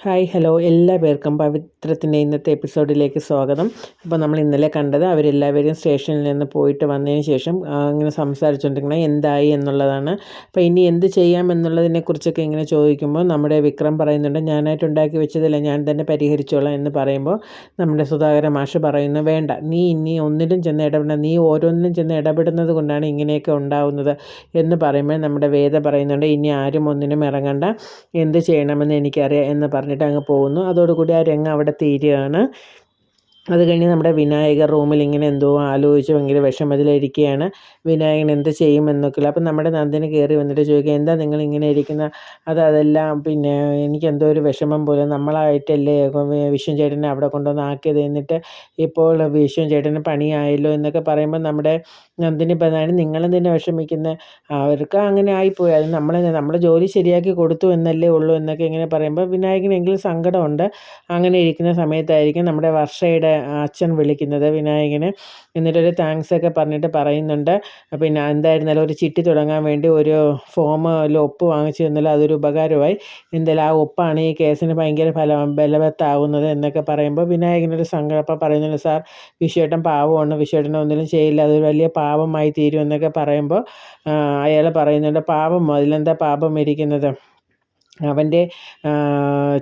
Hi hello എല്ലാ പേർക്കും പവിത്രത്തിന്റെ ഇന്നത്തെ എപ്പിസോഡിലേക്ക് സ്വാഗതം. അപ്പോൾ നമ്മൾ ഇന്നലെ കണ്ടത് അവരെല്ലാവരും സ്റ്റേഷനിൽ നിന്ന് പോയിട്ട് വന്നതിന് ശേഷം ഇങ്ങനെ സംസാരിച്ചുകൊണ്ടിരിക്കുന്നത് എന്തായി എന്നുള്ളതാണ്. അപ്പോൾ ഇനി എന്ത് ചെയ്യാം എന്നുള്ളതിനെക്കുറിച്ചൊക്കെ ഇങ്ങനെ ചോദിക്കുമ്പോൾ നമ്മുടെ വിക്രം പറയുന്നുണ്ട് ഞാനായിട്ട് ഉണ്ടാക്കി വെച്ചതല്ല ഞാൻ തന്നെ പരിഹരിച്ചോളാം എന്ന് പറയുമ്പോൾ നമ്മുടെ സുധാകര മാഷ് പറയുന്നു വേണ്ട നീ ഇനി ഒന്നിലും ചെന്ന് ഇടപെടണം നീ ഓരോന്നിലും ചെന്ന് ഇടപെടുന്നത് കൊണ്ടാണ് ഇങ്ങനെയൊക്കെ ഉണ്ടാവുന്നത് എന്ന് പറയുമ്പോൾ നമ്മുടെ വേദ പറയുന്നുണ്ട് ഇനി ആരും ഒന്നിനും ഇറങ്ങണ്ട എന്ത് ചെയ്യണമെന്ന് എനിക്കറിയാം എന്ന് പറഞ്ഞിട്ട് അങ്ങ് പോകുന്നു. അതോടുകൂടി ആ രംഗം അവിടെ തീരുകയാണ്. അത് കഴിഞ്ഞ് നമ്മുടെ വിനായകർ റൂമിൽ ഇങ്ങനെ എന്തോ ആലോചിച്ച് ഭയങ്കര വിഷമത്തിലിരിക്കുകയാണ്. വിനായകൻ എന്ത് ചെയ്യുമെന്നൊക്കെ അപ്പം നമ്മുടെ നന്ദിനി കയറി വന്നിട്ട് ചോദിക്കുക എന്താ നിങ്ങൾ ഇങ്ങനെ ഇരിക്കുന്ന? അത് അതെല്ലാം പിന്നെ എനിക്ക് എന്തോ ഒരു വിഷമം പോലെ നമ്മളായിട്ടല്ലേ വിശ്വം ചേട്ടനെ അവിടെ കൊണ്ടുവന്ന് ആക്കിയത് എന്നിട്ട് ഇപ്പോൾ വിശ്വം ചേട്ടന് പണിയായല്ലോ? എന്നൊക്കെ പറയുമ്പോൾ നമ്മുടെ നന്ദിനി പ്രധാനം നിങ്ങളും തന്നെ വിഷമിക്കുന്നത് അവർക്ക് അങ്ങനെ ആയിപ്പോയി. അത് നമ്മൾ നമ്മൾ ജോലി ശരിയാക്കി കൊടുത്തു എന്നല്ലേ ഉള്ളൂ എന്നൊക്കെ ഇങ്ങനെ പറയുമ്പോൾ വിനായകനെങ്കിലും സങ്കടമുണ്ട്. അങ്ങനെ ഇരിക്കുന്ന സമയത്തായിരിക്കും നമ്മുടെ വർഷയുടെ അച്ഛൻ വിളിക്കുന്നത് വിനായകന്. എന്നിട്ടൊരു താങ്ക്സ് ഒക്കെ പറഞ്ഞിട്ട് പറയുന്നുണ്ട്. പിന്നെ എന്തായിരുന്നാലും ഒരു ചിട്ടി തുടങ്ങാൻ വേണ്ടി ഒരു ഫോം ഒപ്പ് വാങ്ങിച്ചു തന്നാലും അതൊരു ഉപകാരമായി. എന്തായാലും ആ ഒപ്പാണ് ഈ കേസിന് ഭയങ്കര ഫല ബലവത്താവുന്നത് എന്നൊക്കെ പറയുമ്പോൾ വിനായകനൊരു സങ്കടപ്പം പറയുന്നുണ്ട് സാർ വിശ്വേട്ടൻ പാവമാണ്. വിശ്വേട്ടൻ ഒന്നിനും ചെയ്യില്ല. അതൊരു വലിയ പാപമായി തീരും എന്നൊക്കെ പറയുമ്പോൾ അയാൾ പറയുന്നുണ്ട് പാപം. അതിലെന്താ പാപം ഇരിക്കുന്നത്? അവന്റെ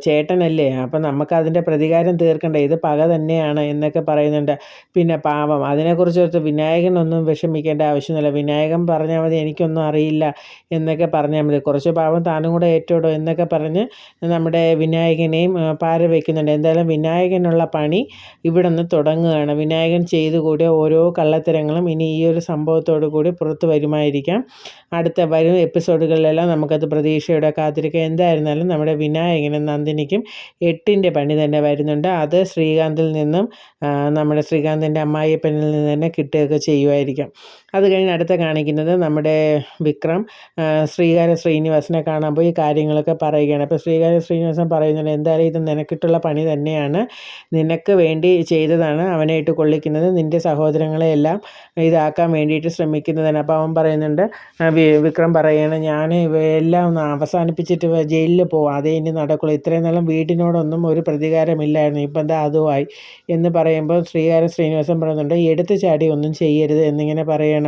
ചേട്ടനല്ലേ? അപ്പം നമുക്ക് അതിന്റെ പ്രതികാരം തീർക്കണ്ടേ? ഇത് പക തന്നെയാണ് എന്നൊക്കെ പറയുന്നുണ്ട്. പിന്നെ പാവം അതിനെക്കുറിച്ച് ഓർത്ത് വിനായകനൊന്നും വിഷമിക്കേണ്ട ആവശ്യമൊന്നുമില്ല. വിനായകൻ പറഞ്ഞാൽ മതി എനിക്കൊന്നും അറിയില്ല എന്നൊക്കെ പറഞ്ഞാൽ മതി. കുറച്ച് പാവം താനും കൂടെ ഏറ്റോടോ എന്നൊക്കെ പറഞ്ഞ് നമ്മുടെ വിനായകനെയും പാര വയ്ക്കുന്നുണ്ട് എന്തായാലും വിനായകനുള്ള പണി ഇവിടെ നിന്ന് തുടങ്ങുകയാണ്. വിനായകൻ ചെയ്തു കൂടിയ ഓരോ കള്ളത്തരങ്ങളും ഇനി ഈ ഒരു സംഭവത്തോടു കൂടി പുറത്തു വരുമായിരിക്കാം. അടുത്ത വരും എപ്പിസോഡുകളിലെല്ലാം നമുക്കത് പ്രതീക്ഷയോടെ കാത്തിരിക്കാം. എന്തായിരുന്നാലും നമ്മുടെ വിനായകനും നന്ദിനിക്കും എട്ടിന്റെ പണി തന്നെ വരുന്നുണ്ട്. അത് ശ്രീകാന്തിൽ നിന്നും നമ്മുടെ ശ്രീകാന്തിന്റെ അമ്മായിയപ്പനിൽ നിന്ന് തന്നെ കിട്ടുകയൊക്കെ ചെയ്യുമായിരിക്കാം. അത് കഴിഞ്ഞ് അടുത്ത കാണിക്കുന്നത് നമ്മുടെ വിക്രം ശ്രീകാര്യ ശ്രീനിവാസനെ കാണാൻ പോയി കാര്യങ്ങളൊക്കെ പറയുകയാണ്. അപ്പോൾ ശ്രീകാര്യ ശ്രീനിവാസൻ പറയുന്നുണ്ട് എന്തായാലും ഇത് നിനക്കിട്ടുള്ള പണി തന്നെയാണ്. നിനക്ക് വേണ്ടി ചെയ്തതാണ് അവനായിട്ട് കൊള്ളിക്കുന്നത്. നിന്റെ സഹോദരങ്ങളെയെല്ലാം ഇതാക്കാൻ വേണ്ടിയിട്ട് ശ്രമിക്കുന്നതാണ്. അപ്പോൾ അവൻ പറയുന്നുണ്ട് വിക്രം പറയുകയാണ് ഞാൻ ഇവയെല്ലാം ഒന്ന് അവസാനിപ്പിച്ചിട്ട് ജയിലിൽ പോവാം. അതേ ഇനി നടക്കുള്ളൂ. ഇത്രയും നാളും വീട്ടിനോടൊന്നും ഒരു പ്രതികാരമില്ലായിരുന്നു. ഇപ്പം എന്താ അതുമായി. എന്ന് പറയുമ്പോൾ ശ്രീകാര്യ ശ്രീനിവാസൻ പറയുന്നുണ്ട് എടുത്തു ചാടി ഒന്നും ചെയ്യരുത് എന്നിങ്ങനെ പറയണം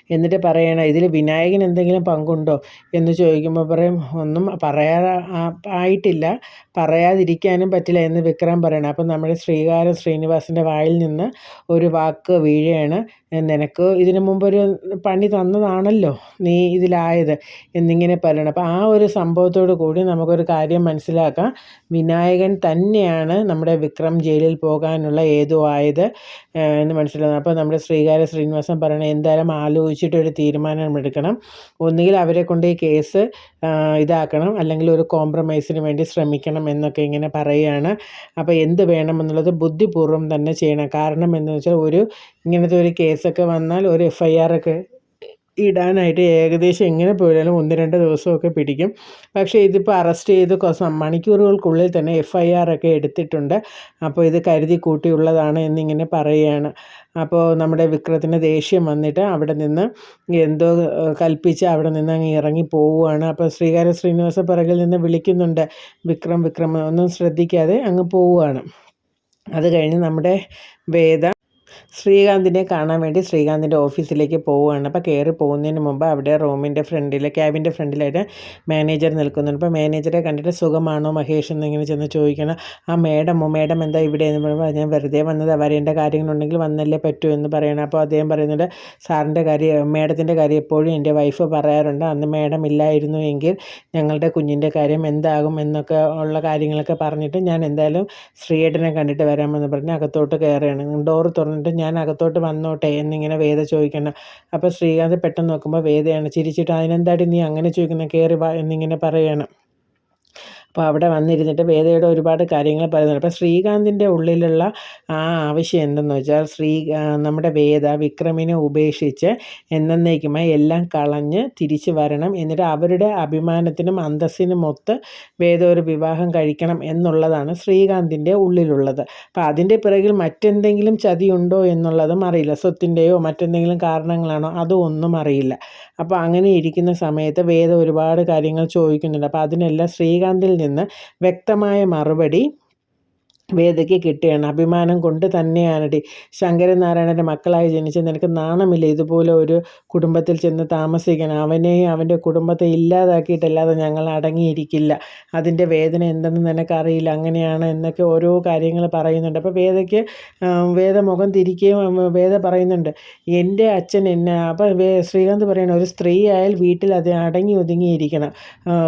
എന്നിട്ട് പറയണം ഇതിൽ വിനായകൻ എന്തെങ്കിലും പങ്കുണ്ടോ? എന്ന് ചോദിക്കുമ്പോൾ പറയും ഒന്നും പറയാ ആയിട്ടില്ല. പറയാതിരിക്കാനും പറ്റില്ല എന്ന് വിക്രം പറയണം. അപ്പം നമ്മുടെ ശ്രീകാര്യ ശ്രീനിവാസിന്റെ വായിൽ നിന്ന് ഒരു വാക്ക് വീഴുകയാണ് നിനക്ക് ഇതിനു മുമ്പൊരു പണി തന്നതാണല്ലോ നീ ഇതിലായത് എന്നിങ്ങനെ പറയണം. അപ്പോൾ ആ ഒരു സംഭവത്തോടു കൂടി നമുക്കൊരു കാര്യം മനസ്സിലാക്കാം. വിനായകൻ തന്നെയാണ് നമ്മുടെ വിക്രം ജയിലിൽ പോകാനുള്ള ഏതോ ആയത് എന്ന് മനസ്സിലാകുന്നത് അപ്പോൾ നമ്മുടെ ശ്രീകാര ശ്രീനിവാസൻ പറയണത് എന്തായാലും ആലോചിച്ചിട്ടൊരു തീരുമാനം എടുക്കണം ഒന്നുകിൽ അവരെ കൊണ്ട് ഈ കേസ് ഇതാക്കണം. അല്ലെങ്കിൽ ഒരു കോംപ്രമൈസിന് വേണ്ടി ശ്രമിക്കണം എന്നൊക്കെ ഇങ്ങനെ പറയുകയാണ്. അപ്പോൾ എന്ത് വേണമെന്നുള്ളത് ബുദ്ധിപൂർവം തന്നെ ചെയ്യണം. കാരണം എന്ന് വെച്ചാൽ ഒരു ഇങ്ങനത്തെ ഒരു കേസൊക്കെ വന്നാൽ ഒരു എഫ് ഐ ആർ ഒക്കെ ഇടാനായിട്ട് ഏകദേശം എങ്ങനെ പോയാലും ഒന്ന് രണ്ട് ദിവസമൊക്കെ പിടിക്കും. പക്ഷേ ഇതിപ്പോൾ അറസ്റ്റ് ചെയ്ത് മണിക്കൂറുകൾക്കുള്ളിൽ തന്നെ എഫ് ഐ ആർ ഒക്കെ എടുത്തിട്ടുണ്ട്. അപ്പോൾ ഇത് കരുതി കൂട്ടിയുള്ളതാണ് എന്നിങ്ങനെ പറയുകയാണ് അപ്പോൾ നമ്മുടെ വിക്രത്തിന് ദേഷ്യം വന്നിട്ട് അവിടെ നിന്ന് എന്തോ കൽപ്പിച്ച് അവിടെ നിന്ന് അങ്ങ് ഇറങ്ങി പോവുകയാണ്. അപ്പോൾ ശ്രീകാര്യ ശ്രീനിവാസ പിറകിൽ നിന്ന് വിളിക്കുന്നുണ്ട് വിക്രം വിക്രം. ഒന്നും ശ്രദ്ധിക്കാതെ അങ്ങ് പോവുകയാണ്. അത് കഴിഞ്ഞ് നമ്മുടെ വേദ ശ്രീകാന്തിനെ കാണാൻ വേണ്ടി ശ്രീകാന്തിന്റെ ഓഫീസിലേക്ക് പോവുകയാണ്. അപ്പോൾ കയറി പോകുന്നതിന് മുമ്പ് അവിടെ റൂമിന്റെ ഫ്രണ്ടിൽ ക്യാബിന്റെ ഫ്രണ്ടിലായിട്ട് മാനേജർ നിൽക്കുന്നുണ്ട്. അപ്പോൾ മാനേജറെ കണ്ടിട്ട് സുഖമാണോ മഹേഷ് എന്നിങ്ങനെ ചെന്ന് ചോദിക്കണം ആ മേഡമോ മേഡം എന്താ ഇവിടെ എന്ന് പറയുമ്പോൾ ഞാൻ വെറുതെ വന്നത് വരേണ്ട കാര്യങ്ങളുണ്ടെങ്കിൽ വന്നല്ലേ പറ്റൂ എന്ന് പറയണം. അപ്പോൾ അദ്ദേഹം പറയുന്നുണ്ട് സാറിന്റെ കാര്യം മേഡത്തിന്റെ കാര്യം എപ്പോഴും എന്റെ വൈഫ് പറയാറുണ്ട്. അന്ന് മേഡം ഇല്ലായിരുന്നു എങ്കിൽ ഞങ്ങളുടെ കുഞ്ഞിന്റെ കാര്യം എന്താകും എന്നൊക്കെ ഉള്ള കാര്യങ്ങളൊക്കെ പറഞ്ഞിട്ട് ഞാൻ എന്തായാലും ശ്രീയേട്ടനെ കണ്ടിട്ട് വരാമെന്ന് പറഞ്ഞ് അകത്തോട്ട് കയറുകയാണ്. ഡോറ് തുറന്നിട്ട് ഞാൻ അകത്തോട്ട് വന്നോട്ടെ എന്നിങ്ങനെ വേദ ചോദിക്കണം അപ്പോൾ ശ്രീകാന്ത് പെട്ടെന്ന് നോക്കുമ്പോൾ വേദയാണ് ചിരിച്ചിട്ട് അതിനെന്താടി നീ അങ്ങനെ ചോദിക്കുന്നത് കയറി വാ എന്നിങ്ങനെ പറയുകയാണ് അപ്പോൾ അവിടെ വന്നിരുന്നിട്ട് വേദയുടെ ഒരുപാട് കാര്യങ്ങൾ പറയുന്നുണ്ട്. അപ്പോൾ ശ്രീകാന്തിന്റെ ഉള്ളിലുള്ള ആ ആവശ്യം എന്തെന്ന് വെച്ചാൽ ശ്രീ നമ്മുടെ വേദ വിക്രമിനെ ഉപേക്ഷിച്ച് എന്നേക്കുമായി എല്ലാം കളഞ്ഞ് തിരിച്ചു വരണം. എന്നിട്ട് അവരുടെ അഭിമാനത്തിനും അന്തസ്സിനും ഒത്ത് വേദ ഒരു വിവാഹം കഴിക്കണം എന്നുള്ളതാണ് ശ്രീകാന്തിന്റെ ഉള്ളിലുള്ളത്. അപ്പോൾ അതിന്റെ പിറകിൽ മറ്റെന്തെങ്കിലും ചതിയുണ്ടോ എന്നുള്ളതും അറിയില്ല. സ്വത്തിന്റെയോ മറ്റെന്തെങ്കിലും കാരണങ്ങളാണോ അതോ ഒന്നും അറിയില്ല. അപ്പോൾ അങ്ങനെ ഇരിക്കുന്ന സമയത്ത് വേദ ഒരുപാട് കാര്യങ്ങൾ ചോദിക്കുന്നുണ്ട്. അപ്പോൾ അതിനെല്ലാം ശ്രീകാന്തിൽ നിന്ന് വ്യക്തമായ മറുപടി വേദയ്ക്ക് കിട്ടുകയാണ് അഭിമാനം കൊണ്ട് തന്നെയാണടി ശങ്കരനാരായണന്റെ മക്കളായി ജനിച്ച നിനക്ക് നാണമില്ല? ഇതുപോലെ ഒരു കുടുംബത്തിൽ ചെന്ന് താമസിക്കണം അവനെയും അവന്റെ കുടുംബത്തെ ഇല്ലാതാക്കിയിട്ടല്ലാതെ ഞങ്ങൾ അടങ്ങിയിരിക്കില്ല. അതിന്റെ വേദന എന്തെന്ന് നിനക്കറിയില്ല. അങ്ങനെയാണ് എന്നൊക്കെ ഓരോ കാര്യങ്ങൾ പറയുന്നുണ്ട്. അപ്പോൾ വേദയ്ക്ക് വേദ മുഖം തിരിക്കുകയും വേദ പറയുന്നുണ്ട് എന്റെ അച്ഛൻ എന്നെ അപ്പോൾ ശ്രീകാന്ത് പറയണം ഒരു സ്ത്രീ ആയാൽ വീട്ടിൽ അത് അടങ്ങി ഒതുങ്ങിയിരിക്കണം.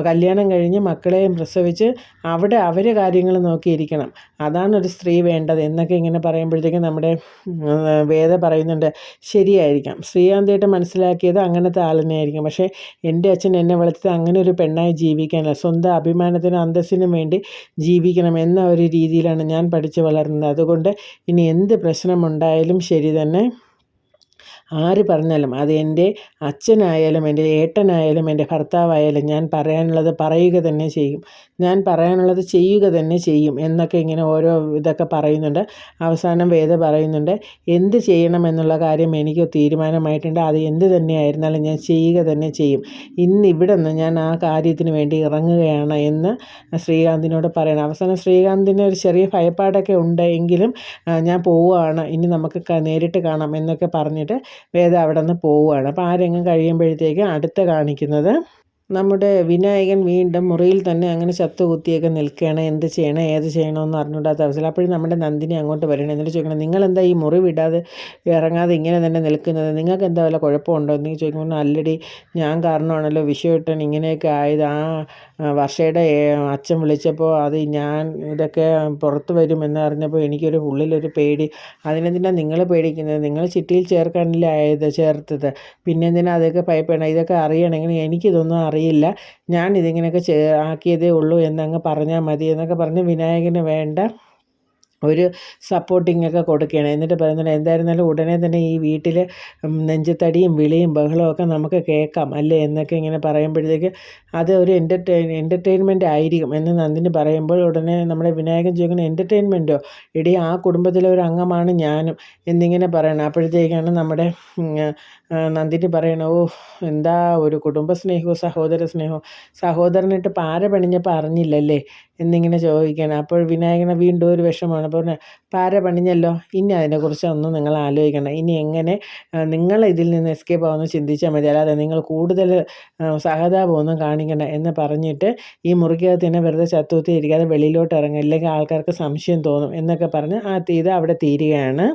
കല്യാണം കഴിഞ്ഞ് മക്കളെയും പ്രസവിച്ച് അവിടെ അവർ കാര്യങ്ങൾ നോക്കിയിരിക്കണം. അതാണ് ഒരു സ്ത്രീ വേണ്ടത് എന്നൊക്കെ ഇങ്ങനെ പറയുമ്പോഴത്തേക്കും നമ്മുടെ വേദ പറയുന്നുണ്ട് ശരിയായിരിക്കാം. ശ്രീകാന്തായിട്ട് മനസ്സിലാക്കിയത് അങ്ങനത്തെ ആൾ തന്നെയായിരിക്കും പക്ഷേ എന്റെ അച്ഛൻ എന്നെ വളർത്തിയത് അങ്ങനെ ഒരു പെണ്ണായി ജീവിക്കാനല്ല. സ്വന്തം അഭിമാനത്തിനും അന്തസ്സിനും വേണ്ടി ജീവിക്കണം എന്ന ഒരു രീതിയിലാണ് ഞാൻ പഠിച്ചു വളർന്നത്. അതുകൊണ്ട് ഇനി എന്ത് പ്രശ്നമുണ്ടായാലും ശരി തന്നെ ആര് പറഞ്ഞാലും അത് എന്റെ അച്ഛനായാലും എന്റെ ഏട്ടനായാലും എന്റെ ഭർത്താവായാലും ഞാൻ പറയാനുള്ളത് പറയുക തന്നെ ചെയ്യും. ഞാൻ പറയാനുള്ളത് ചെയ്യുക തന്നെ ചെയ്യും എന്നൊക്കെ ഇങ്ങനെ ഓരോ ഇതൊക്കെ പറയുന്നുണ്ട്. അവസാനം വേദ പറയുന്നുണ്ട് എന്ത് ചെയ്യണം എന്നുള്ള കാര്യം എനിക്ക് തീരുമാനമായിട്ടുണ്ട്. അത് എന്ത് തന്നെയായിരുന്നാലും ഞാൻ ചെയ്യുക തന്നെ ചെയ്യും. ഇന്ന് ഇവിടെ നിന്ന് ഞാൻ ആ കാര്യത്തിന് വേണ്ടി ഇറങ്ങുകയാണ് എന്ന് ശ്രീകാന്തിനോട് പറയണം. അവസാനം ശ്രീകാന്തിന് ഒരു ചെറിയ ഭയപ്പാടൊക്കെ ഉണ്ട് എങ്കിലും ഞാൻ പോവുകയാണ്. ഇനി നമുക്ക് നേരിട്ട് കാണാം എന്നൊക്കെ പറഞ്ഞിട്ട് വേദ അവിടെ നിന്ന് പോവുകയാണ്. അപ്പോൾ ആ രംഗം കഴിയുമ്പോഴത്തേക്ക് അടുത്ത കാണിക്കുന്നത് നമ്മുടെ വിനായകൻ വീണ്ടും മുറിയിൽ തന്നെ അങ്ങനെ ചത്തുകുത്തിയൊക്കെ നിൽക്കുകയാണ്. എന്ത് ചെയ്യണം ഏത് ചെയ്യണമെന്ന് അറിഞ്ഞൂടാത്ത അവസ്ഥയിൽ. അപ്പോഴും നമ്മുടെ നന്ദിനി അങ്ങോട്ട് വരണം എന്നിട്ട് ചോദിക്കണം നിങ്ങളെന്താ ഈ മുറി വിടാതെ ഇറങ്ങാതെ ഇങ്ങനെ തന്നെ നിൽക്കുന്നത്? നിങ്ങൾക്ക് എന്താ വല്ല കുഴപ്പമുണ്ടോ? എന്ന് ചോദിക്കുമ്പോൾ അല്ലടി. ഞാൻ കാരണമാണല്ലോ വിഷുവേട്ടൻ ഇങ്ങനെയൊക്കെ ആയത്. ആ വർഷയുടെ അച്ഛൻ വിളിച്ചപ്പോൾ അത് ഞാൻ ഇതൊക്കെ പുറത്ത് വരുമെന്ന് അറിഞ്ഞപ്പോൾ എനിക്കൊരു ഉള്ളിലൊരു പേടി. അതിനെന്തിനാണ് നിങ്ങൾ പേടിക്കുന്നത്? നിങ്ങൾ ചിട്ടിയിൽ ചേർക്കാനല്ലേ ആയത് ചേർത്തത്? പിന്നെന്തിനാ അതൊക്കെ ഭയപ്പെടണം? ഇതൊക്കെ അറിയണമെങ്കിൽ എനിക്കിതൊന്നും അറിയില്ല. ഞാൻ ഇതിങ്ങനെയൊക്കെ ആക്കിയതേ ഉള്ളൂ എന്നങ്ങ് പറഞ്ഞാൽ മതി എന്നൊക്കെ പറഞ്ഞ് വിനായകന് വേണ്ട ഒരു സപ്പോർട്ടിങ് ഒക്കെ കൊടുക്കുകയാണ്. എന്നിട്ട് പറയുന്നത് എന്തായിരുന്നാലും ഉടനെ തന്നെ ഈ വീട്ടിൽ നെഞ്ചത്തടിയും വിളിയും ബഹളവും ഒക്കെ നമുക്ക് കേൾക്കാം അല്ലേ എന്നൊക്കെ ഇങ്ങനെ പറയുമ്പോഴത്തേക്ക് അത് ഒരു എന്റർടൈൻ എന്റർടൈൻമെന്റ് ആയിരിക്കും എന്ന് നന്ദിനി പറയുമ്പോൾ ഉടനെ നമ്മുടെ വിനായകൻ ചോദിക്കുന്ന എന്റർടൈൻമെന്റോ ഇടി ആ കുടുംബത്തിലെ ഒരു അംഗമാണ് ഞാനും എന്നിങ്ങനെ പറയണം. അപ്പോഴത്തേക്കാണ് നമ്മുടെ നന്ദിനി പറയണ ഓ എന്താ ഒരു കുടുംബ സ്നേഹവും സഹോദര സ്നേഹവും സഹോദരനിട്ട് പാര പണിഞ്ഞപ്പോൾ അറിഞ്ഞില്ലല്ലേ? എന്നിങ്ങനെ ചോദിക്കണം അപ്പോൾ വിനായകനെ വീണ്ടും ഒരു വിഷമമാണ്. അപ്പോൾ പാര പണിഞ്ഞല്ലോ. ഇനി അതിനെക്കുറിച്ചൊന്നും നിങ്ങൾ ആലോചിക്കണം ഇനി എങ്ങനെ നിങ്ങൾ ഇതിൽ നിന്ന് എസ്കേപ്പ് ആവുമെന്ന് ചിന്തിച്ചാൽ മതി. അല്ലാതെ നിങ്ങൾ കൂടുതൽ സഹതാപമൊന്നും കാണിക്കണ്ട എന്ന് പറഞ്ഞിട്ട് ഈ മുറിക്കകത്ത് തന്നെ വെറുതെ ചത്തുത്തി ഇരിക്കാതെ വെളിയിലോട്ട് ഇറങ്ങുക. ഇല്ലെങ്കിൽ ആൾക്കാർക്ക് സംശയം തോന്നും എന്നൊക്കെ പറഞ്ഞ് ആ തീത അവിടെ തീരുകയാണ്.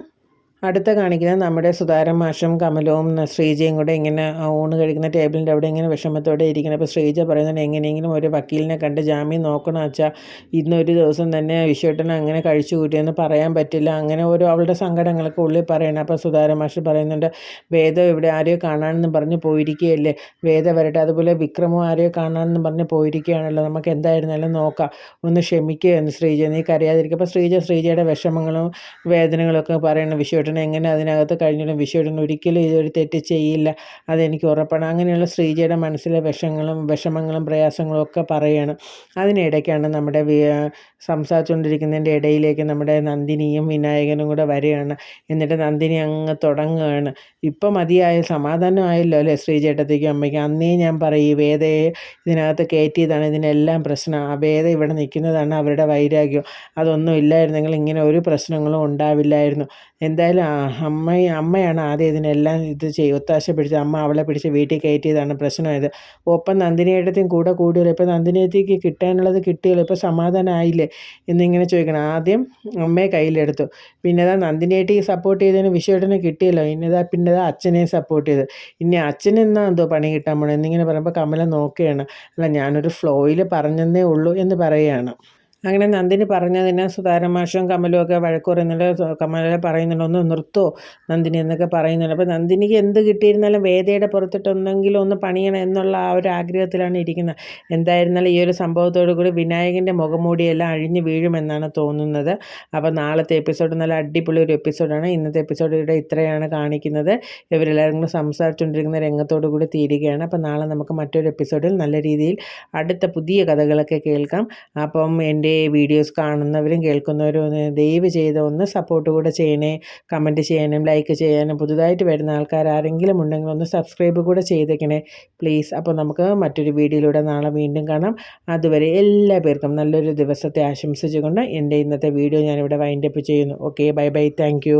അടുത്ത കാണിക്കുന്നത് നമ്മുടെ സുതാരം മാഷും കമലവും ശ്രീജയും കൂടെ ഇങ്ങനെ ഊണ് കഴിക്കുന്ന ടേബിളിന്റെ അവിടെ ഇങ്ങനെ വിഷമത്തോടെ ഇരിക്കണം അപ്പോൾ ശ്രീജ പറയുന്നത് എങ്ങനെയെങ്കിലും ഒരു വക്കീലിനെ കണ്ട് ജാമ്യം നോക്കണം അച്ഛാ. ഇന്നൊരു ദിവസം തന്നെ വിശ്വട്ടൻ അങ്ങനെ കഴിച്ചു കൂട്ടിയെന്ന് പറയാൻ പറ്റില്ല. അങ്ങനെ ഓരോ അവളുടെ സങ്കടങ്ങളൊക്കെ ഉള്ളിൽ പറയണം അപ്പോൾ സുതാരം മാഷ് പറയുന്നുണ്ട് വേദം ഇവിടെ ആരെയോ കാണാനെന്ന് പറഞ്ഞ് പോയിരിക്കുകയല്ലേ? വേദം വരട്ടെ. അതുപോലെ വിക്രമോ ആരെയോ കാണാനെന്ന് പറഞ്ഞ് പോയിരിക്കുകയാണല്ലോ. നമുക്ക് എന്തായിരുന്നാലും നോക്കാം. ഒന്ന് ക്ഷമിക്കുക ശ്രീജ നീ കരയാതിരിക്കുക അപ്പോൾ ശ്രീജ ശ്രീജയുടെ വിഷമങ്ങളും വേദനകളൊക്കെ പറയണം വിശ്വട്ടൻ വിശ്വേട്ടൻ എങ്ങനെ അതിനകത്ത് കഴിഞ്ഞിടും? വിശ്വേട്ടൻ ഒരിക്കലും ഇതൊരു തെറ്റ് ചെയ്യില്ല അതെനിക്ക് ഉറപ്പാണ്. അങ്ങനെയുള്ള ശ്രീജയുടെ മനസ്സിലെ വിഷങ്ങളും വിഷമങ്ങളും പ്രയാസങ്ങളും ഒക്കെ പറയുകയാണ് അതിനിടയ്ക്കാണ് നമ്മുടെ സംസാരിച്ചുകൊണ്ടിരിക്കുന്നതിന്റെ ഇടയിലേക്ക് നമ്മുടെ നന്ദിനിയും വിനായകനും കൂടെ വരികയാണ്. എന്നിട്ട് നന്ദിനി അങ്ങ് തുടങ്ങുകയാണ്. ഇപ്പം മതിയായ സമാധാനമായല്ലോ അല്ലേ ശ്രീചേട്ടത്തേക്കും അമ്മയ്ക്കും? അന്നേ ഞാൻ പറയും വേദയെ ഇതിനകത്ത് കയറ്റിയതാണ് ഇതിനെല്ലാം പ്രശ്നം. ആ വേദ ഇവിടെ നിൽക്കുന്നതാണ് അവരുടെ വൈരാഗ്യം. അതൊന്നും ഇല്ലായിരുന്നെങ്കിൽ ഇങ്ങനെ ഒരു പ്രശ്നങ്ങളും ഉണ്ടാവില്ലായിരുന്നു. എന്തായാലും അമ്മ അമ്മയാണ് ആദ്യം ഇതിനെല്ലാം ഇത് ചെയ്യും ഒത്താശ പിടിച്ച് അമ്മ അവളെ പിടിച്ച് വീട്ടിൽ കയറ്റിയതാണ് പ്രശ്നമായത്. ഒപ്പം നന്ദിനിയേട്ടത്തെയും കൂടെ കൂടിയല്ലോ. ഇപ്പോൾ നന്ദിനിയത്തേക്ക് കിട്ടാനുള്ളത് കിട്ടിയല്ലോ. ഇപ്പോൾ സമാധാനമായില്ലേ എന്നിങ്ങനെ ചോദിക്കണം. ആദ്യം അമ്മയെ കയ്യിലെടുത്തു. പിന്നെ അതാ നന്ദിനിയേട്ടി സപ്പോർട്ട് ചെയ്തതിന് വിശ്വേട്ടനെ കിട്ടിയല്ലോ. ഇന്നതാ പിന്നെ അച്ഛനെ സപ്പോർട്ട് ചെയ്ത്. ഇനി അച്ഛനെന്നാ എന്തോ പണി കിട്ടാൻ പോണേ? എന്നിങ്ങനെ പറയുമ്പോൾ കമല നോക്കുകയാണ്. അല്ല ഞാനൊരു ഫ്ലോയിൽ പറഞ്ഞതേ ഉള്ളൂ എന്ന് പറയുകയാണ്. അങ്ങനെ നന്ദിനി പറഞ്ഞതിന് സുതാരമാഷും കമലും ഒക്കെ വഴക്കുറയുന്നുണ്ട് കമല പറയുന്നുണ്ട് ഒന്ന് നിർത്തോ നന്ദിനി എന്നൊക്കെ പറയുന്നുണ്ട്. അപ്പോൾ നന്ദിനിക്ക് എന്ത് കിട്ടിയിരുന്നാലും വേദയുടെ പുറത്തിട്ടൊന്നെങ്കിലും ഒന്ന് പണിയണം എന്നുള്ള ആ ഒരു ആഗ്രഹത്തിലാണ് ഇരിക്കുന്നത്. എന്തായിരുന്നാലും ഈ ഒരു സംഭവത്തോടു കൂടി വിനായകന്റെ മുഖംമൂടിയെല്ലാം അഴിഞ്ഞു വീഴുമെന്നാണ് തോന്നുന്നത്. അപ്പോൾ നാളത്തെ എപ്പിസോഡ് നല്ല അടിപൊളി ഒരു എപ്പിസോഡാണ്. ഇന്നത്തെ എപ്പിസോഡ് ഇവിടെ ഇത്രയാണ് കാണിക്കുന്നത്. ഇവരെല്ലാവരും കൂടെ സംസാരിച്ചുകൊണ്ടിരിക്കുന്ന രംഗത്തോടു കൂടി തീരുകയാണ്. അപ്പോൾ നാളെ നമുക്ക് മറ്റൊരു എപ്പിസോഡിൽ നല്ല രീതിയിൽ അടുത്ത പുതിയ കഥകളൊക്കെ കേൾക്കാം. അപ്പം എന്റെ എന്റെ വീഡിയോസ് കാണുന്നവരും കേൾക്കുന്നവരും ദയവ് ചെയ്ത് ഒന്ന് സപ്പോർട്ട് കൂടെ ചെയ്യണേ. കമന്റ് ചെയ്യാനും ലൈക്ക് ചെയ്യാനും പുതുതായിട്ട് വരുന്ന ആൾക്കാർ ആരെങ്കിലും ഉണ്ടെങ്കിൽ ഒന്ന് സബ്സ്ക്രൈബ് കൂടെ ചെയ്തേക്കണേ. പ്ലീസ് അപ്പോൾ നമുക്ക് മറ്റൊരു വീഡിയോയിലൂടെ നാളെ വീണ്ടും കാണാം. അതുവരെ എല്ലാ പേർക്കും നല്ലൊരു ദിവസത്തെ ആശംസിച്ചുകൊണ്ട് എന്റെ ഇന്നത്തെ വീഡിയോ ഞാനിവിടെ വൈൻഡപ്പ് ചെയ്യുന്നു. Okay bye bye thank